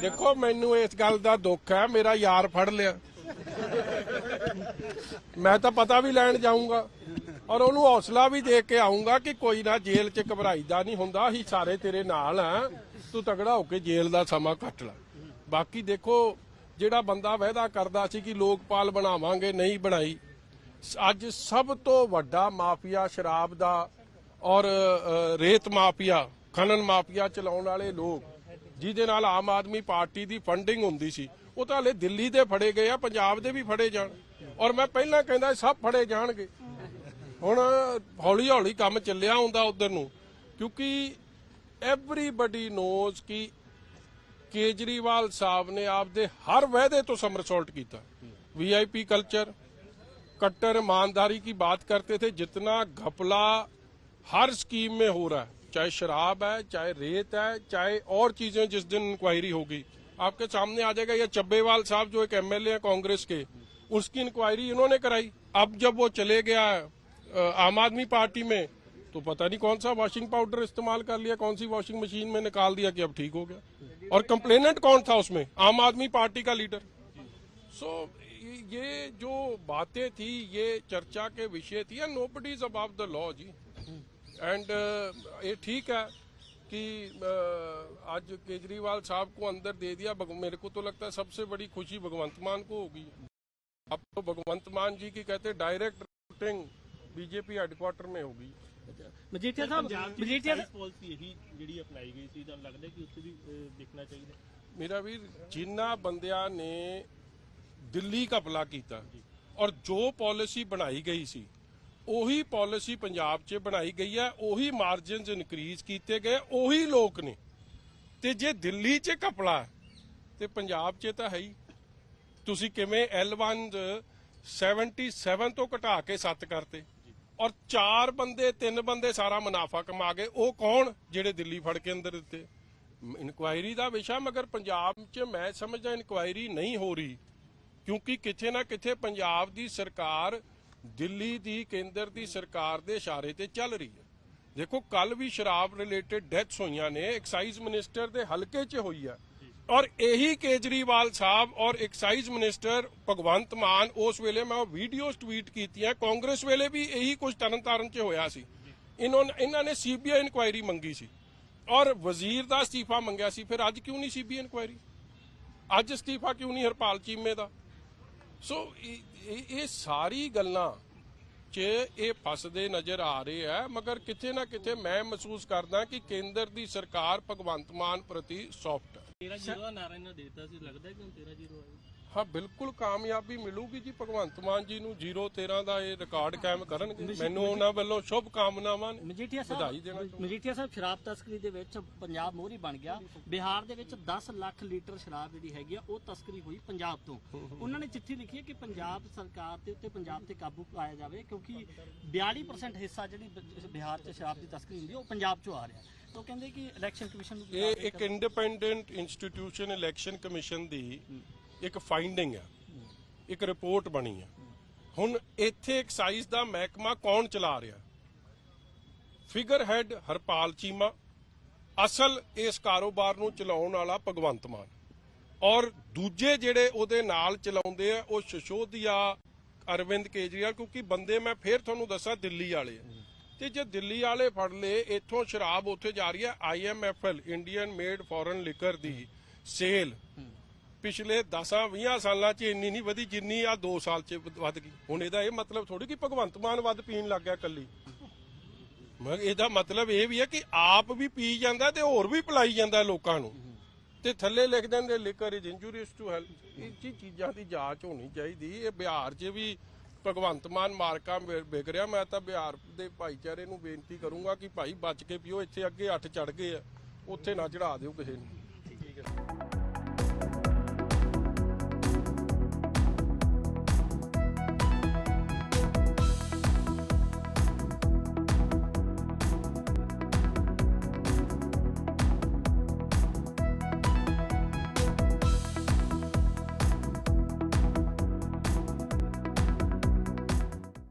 ਦੇਖੋ, ਮੈਨੂੰ ਇਸ ਗੱਲ ਦਾ ਦੁੱਖ ਹੈ, ਮੇਰਾ ਯਾਰ ਫੜ ਲਿਆ। ਮੈਂ ਤਾਂ ਪਤਾ ਵੀ ਲੈਣ ਜਾਊਂਗਾ। ਔਰ ਉਹਨੂੰ ਹੌਸਲਾ ਵੀ ਦੇ ਕੇ ਆਉਂਗਾ ਕਿ ਕੋਈ ਨਾ, ਜੇਲ੍ਹ 'ਚ ਘਬਰਾਈਦਾ ਨਹੀਂ ਹੁੰਦਾ, ਅਸੀਂ ਸਾਰੇ ਤੇਰੇ ਨਾਲ ਆ ਤੂੰ ਤਗੜਾ ਹੋ ਕੇ ਜੇਲ੍ਹ ਦਾ ਸਮਾਂ ਕੱਟ ਲੈ। ਬਾਕੀ ਦੇਖੋ, ਜਿਹੜਾ ਬੰਦਾ ਵਾਅਦਾ ਕਰਦਾ ਸੀ ਕਿ ਲੋਕਪਾਲ ਬਣਾਵਾਂਗੇ, ਨਹੀਂ ਬਣਾਈ, ਅੱਜ ਸਭ ਤੋਂ ਵੱਡਾ ਮਾਫੀਆ ਸ਼ਰਾਬ ਦਾ ਔਰ ਰੇਤ ਮਾਫੀਆ, ਖਨਨ ਮਾਫੀਆ ਚਲਾਉਣ ਵਾਲੇ ਲੋਕ ਜਿਹਦੇ ਨਾਲ ਆਮ ਆਦਮੀ ਪਾਰਟੀ ਦੀ ਫੰਡਿੰਗ ਹੁੰਦੀ ਸੀ ਉਹ ਤਾਂ ਹਲੇ ਦਿੱਲੀ ਦੇ ਫੜੇ ਗਏ ਆ ਪੰਜਾਬ ਦੇ ਵੀ ਫੜੇ ਜਾਣ ਔਰ ਮੈਂ ਪਹਿਲਾਂ ਕਹਿੰਦਾ ਸੀ ਸਭ ਫੜੇ ਜਾਣਗੇ ਹੁਣ ਹੌਲੀ ਹੌਲੀ ਕੰਮ ਚੱਲਿਆ ਹੁੰਦਾ ਉਧਰ ਨੂੰ ਕਿਉਂਕਿ ਐਵਰੀਬਡੀ ਨੋਜ਼ ਕਿ ਕੇਜਰੀਵਾਲ ਸਾਹਿਬ ਨੇ ਆਪਦੇ ਹਰ ਵਾਅਦੇ ਤੋਂ ਸਮਰਸੌਲਟ ਕੀਤਾ वीआईपी कल्चर कट्टर ईमानदारी की बात करते थे जितना घपला हर स्कीम में हो रहा है चाहे शराब है चाहे रेत है चाहे और चीज़ें जिस दिन इंक्वायरी होगी आपके सामने आ जाएगा ये चब्बेवाल साहब जो एक एमएलए है कांग्रेस के उसकी इंक्वायरी इन्होंने कराई। अब जब वो चले गया आम आदमी पार्टी में तो पता नहीं कौन सा वॉशिंग पाउडर इस्तेमाल कर लिया कौन सी वॉशिंग मशीन में निकाल दिया कि अब ठीक हो गया। और कंप्लेनेंट कौन था उसमें? आम आदमी पार्टी का लीडर सो so, ये जो बातें थी ये चर्चा के विषय थी nobody is above the law ji. And ये ठीक है कि uh, आज केजरीवाल साहब को अंदर दे दिया भग- मेरे को तो लगता है सबसे बड़ी खुशी भगवंत मान को होगी अब तो भगवंत मान जी की कहते डायरेक्ट रिपोर्टिंग बीजेपी हेडक्वार्टर में होगी ਮਜੀਠੀਆ ਸਾਹਿਬ ਪੰਜਾਬ ਦੀ ਮਜੀਠੀਆ ਪਾਲਿਸੀ ਇਹੀ ਜਿਹੜੀ ਅਪਲਾਈ ਗਈ ਸੀ ਤਾਂ ਲੱਗਦਾ ਕਿ ਉੱਥੇ ਵੀ ਅਹ, ਦੇਖਣਾ ਚਾਹੀਦਾ ਮੇਰਾ ਵੀਰ ਜਿਨ੍ਹਾਂ ਬੰਦਿਆਂ ਨੇ ਦਿੱਲੀ ਘਪਲਾ ਕੀਤਾ ਔਰ ਜੋ ਪਾਲਿਸੀ ਬਣਾਈ ਗਈ ਸੀ ਉਹੀ ਪਾਲਿਸੀ ਪੰਜਾਬ 'ਚ ਬਣਾਈ ਗਈ ਹੈ, ਉਹੀ ਮਾਰਜਨਸ ਇਨਕਰੀਜ਼ ਕੀਤੇ ਗਏ, ਉਹੀ ਲੋਕ ਨੇ। ਤੇ ਜੇ ਦਿੱਲੀ 'ਚ ਘਪਲਾ ਤੇ ਪੰਜਾਬ 'ਚ ਤਾਂ ਹੈ ਹੀ। ਤੁਸੀਂ ਕਿਵੇਂ L1 77 ਤੋਂ ਘਟਾ ਕੇ 7 ਕਰਤੇ ਔਰ ਚਾਰ ਬੰਦੇ, ਤਿੰਨ ਬੰਦੇ ਸਾਰਾ ਮੁਨਾਫਾ ਕਮਾ ਗਏ, ਉਹ ਕੌਣ? ਜਿਹੜੇ ਦਿੱਲੀ ਫੜ ਕੇ ਅੰਦਰ ਦਿੱਤੇ। ਇਨਕੁਆਇਰੀ ਦਾ ਵਿਸ਼ਾ, ਮਗਰ ਪੰਜਾਬ 'ਚ ਮੈਂ ਸਮਝਦਾ ਇਨਕੁਆਇਰੀ ਨਹੀਂ ਹੋ ਰਹੀ, ਕਿਉਂਕਿ ਕਿਥੇ ਨਾ ਕਿਥੇ ਪੰਜਾਬ ਦੀ ਸਰਕਾਰ ਦਿੱਲੀ ਦੀ ਕੇਂਦਰ ਦੀ ਸਰਕਾਰ ਦੇ ਇਸ਼ਾਰੇ ਤੇ ਚੱਲ ਰਹੀ ਹੈ। ਦੇਖੋ ਕੱਲ ਵੀ ਸ਼ਰਾਬ ਰਿਲੇਟਡ ਡੈਥਸ ਹੋਈਆਂ ਨੇ ਐਕਸਾਈਜ਼ ਮਿਨਿਸਟਰ ਦੇ ਹਲਕੇ 'ਚ ਹੋਈ ਆ ਔਰ ਇਹੀ ਕੇਜਰੀਵਾਲ ਸਾਹਿਬ ਔਰ ਐਕਸਾਈਜ਼ ਮਿਨਿਸਟਰ ਭਗਵੰਤ ਮਾਨ ਉਸ ਵੇਲੇ ਮੈਂ ਉਹ ਵੀਡੀਓਜ਼ ਟਵੀਟ ਕੀਤੀਆਂ, ਕਾਂਗਰਸ ਵੇਲੇ ਵੀ ਇਹੀ ਕੁਝ ਤਰਨਤਾਰਨ 'ਚ ਹੋਇਆ ਸੀ। ਇਹਨਾਂ ਇਹਨਾਂ ਨੇ ਸੀਬੀਆਈ ਇਨਕੁਆਇਰੀ ਮੰਗੀ ਸੀ। ਔਰ ਵਜ਼ੀਰ ਦਾ ਅਸਤੀਫਾ ਮੰਗਿਆ ਸੀ। ਫਿਰ ਅੱਜ ਕਿਉਂ ਨਹੀਂ ਸੀਬੀਆਈ ਇਨਕੁਆਇਰੀ ਅੱਜ ਅਸਤੀਫਾ ਕਿਉਂ ਨਹੀਂ ਹਰਪਾਲ ਚੀਮੇ ਦਾ? ਸੋ ਇਹ- ਸਾਰੀ ਗੱਲਾਂ 'ਚ ਇਹ ਫਸਦੇ ਨਜ਼ਰ ਆ ਰਹੇ ਆ, ਮਗਰ ਕਿਤੇ ਨਾ ਕਿਤੇ ਮੈਂ ਮਹਿਸੂਸ ਕਰਦਾ ਕਿ ਕੇਂਦਰ ਦੀ ਸਰਕਾਰ ਭਗਵੰਤ ਮਾਨ ਪ੍ਰਤੀ ਸੌਫਟ ਹੈ 13 ਜ਼ੀਰੋ ਦਾ ਨਾਰਾ ਇਹਨਾਂ ਦੇ ਦਿੱਤਾ ਸੀ, ਲੱਗਦਾ ਕਿ ਹੁਣ 13 ਜ਼ੀਰੋ ਆਏ ਹਾਂ ਬਿਲਕੁਲ ਕਾਮਯਾਬੀ ਮਿਲੂਗੀ ਜੀ। ਭਗਵੰਤ ਮਾਨ ਜੀ ਨੂੰ 013 ਦਾ ਇਹ ਰਿਕਾਰਡ ਕਾਇਮ ਕਰਨਗੇ। ਮੈਨੂੰ ਉਹਨਾਂ ਵੱਲੋਂ ਸ਼ੁਭ ਕਾਮਨਾਵਾਂ ਮਜੀਠੀਆ ਸਾਹਿਬ ਮਜੀਠੀਆ ਸਾਹਿਬ ਸ਼ਰਾਬ ਤਸਕਰੀ ਦੇ ਵਿੱਚ ਪੰਜਾਬ ਮੋਹਰੀ ਬਣ ਗਿਆ। ਬਿਹਾਰ ਦੇ ਵਿੱਚ 10 ਲੱਖ ਲੀਟਰ ਸ਼ਰਾਬ ਜਿਹੜੀ ਹੈਗੀ ਆ ਉਹ ਤਸਕਰੀ ਹੋਈ ਪੰਜਾਬ ਤੋਂ। ਉਹਨਾਂ ਨੇ ਚਿੱਠੀ ਲਿਖੀ ਹੈ ਕਿ ਪੰਜਾਬ ਸਰਕਾਰ ਦੇ ਉੱਤੇ ਪੰਜਾਬ ਤੇ ਕਾਬੂ ਪਾਇਆ ਜਾਵੇ ਕਿਉਂਕਿ 42% ਹਿੱਸਾ ਜਿਹੜੀ ਬਿਹਾਰ 'ਚ ਸ਼ਰਾਬ ਦੀ ਤਸਕਰੀ ਹੁੰਦੀ ਹੈ ਉਹ ਪੰਜਾਬ 'ਚੋਂ ਆ ਰਿਹਾ। ਤਾਂ ਕਹਿੰਦੇ ਕਿ ਇਲੈਕਸ਼ਨ ਕਮਿਸ਼ਨ ਨੂੰ ਇਹ ਇੱਕ ਇੰਡੀਪੈਂਡੈਂਟ ਇੰਸਟੀਟਿਊਸ਼ਨ ਇਲੈਕਸ਼ਨ ਕਮਿਸ਼ਨ ਦੀ ਇੱਕ ਫਾਈਂਡਿੰਗ ਹੈ ਇੱਕ ਰਿਪੋਰਟ ਬਣੀ ਹੈ ਹੁਣ ਇੱਥੇ ਐਕਸਾਈਜ਼ ਦਾ ਮਹਿਕਮਾ ਕੌਣ ਚਲਾ ਰਿਹਾ? Figurehead Harpal Cheema. ਅਸਲ ਇਸ ਕਾਰੋਬਾਰ ਨੂੰ ਚਲਾਉਣ ਵਾਲਾ ਭਗਵੰਤ ਮਾਨ। ਔਰ ਦੂਜੇ ਜਿਹੜੇ ਉਹਦੇ ਨਾਲ ਚਲਾਉਂਦੇ ਆ, ਉਹ ਸ਼ਸ਼ੋਦੀਆ, ਅਰਵਿੰਦ ਕੇਜਰੀਵਾਲ, ਕਿਉਂਕਿ ਬੰਦੇ ਮੈਂ ਫੇਰ ਤੁਹਾਨੂੰ ਦੱਸਾਂ, ਦਿੱਲੀ ਵਾਲੇ ਤੇ ਜੇ ਦਿੱਲੀ ਵਾਲੇ ਫੜ ਲਏ, ਇੱਥੋਂ ਸ਼ਰਾਬ ਉੱਥੇ ਜਾ ਰਹੀ ਹੈ IMFL Indian made foreign liquor ਦੀ ਸੇਲ ਪਿਛਲੇ 10-20 ਸਾਲਾਂ 'ਚ ਇੰਨੀ ਨਹੀਂ ਵਧੀ ਜਿੰਨੀ ਆ 2 ਸਾਲ 'ਚ ਵੱਧ ਗਈ। ਹੁਣ ਇਹਦਾ ਇਹ ਮਤਲਬ ਥੋੜੀ ਕਿ ਭਗਵੰਤ ਮਾਨ ਵੱਧ ਪੀਣ ਲੱਗ ਗਿਆ ਕੱਲੀ ਮਗਰ ਇਹਦਾ ਮਤਲਬ ਇਹ ਵੀ ਹੈ ਕਿ ਆਪ ਵੀ ਪੀ ਜਾਂਦਾ ਤੇ ਹੋਰ ਵੀ ਪਿਲਾਈ ਜਾਂਦਾ ਲੋਕਾਂ ਨੂੰ। ਤੇ ਥੱਲੇ ਲਿਖ ਦਿੰਦੇ liquor is injurious to health ਇਹ ਚੀਜ਼ਾਂ ਦੀ ਜਾਂਚ ਹੋਣੀ ਚਾਹੀਦੀ। ਇਹ ਬਿਹਾਰ 'ਚ ਵੀ ਭਗਵੰਤ ਮਾਨ ਮਾਰਕਾ ਵਿ- ਵਿਕ ਰਿਹਾ। ਮੈਂ ਤਾਂ ਬਿਹਾਰ ਦੇ ਭਾਈਚਾਰੇ ਨੂੰ ਬੇਨਤੀ ਕਰੂੰਗਾ ਕਿ ਭਾਈ ਬਚ ਕੇ ਪੀਓ। ਇੱਥੇ ਅੱਗੇ ਅੱਠ ਚੜ ਗਏ ਆ। ਉੱਥੇ ਨਾ ਚੜਾ ਦਿਓ ਕਿਸੇ ਨੂੰ।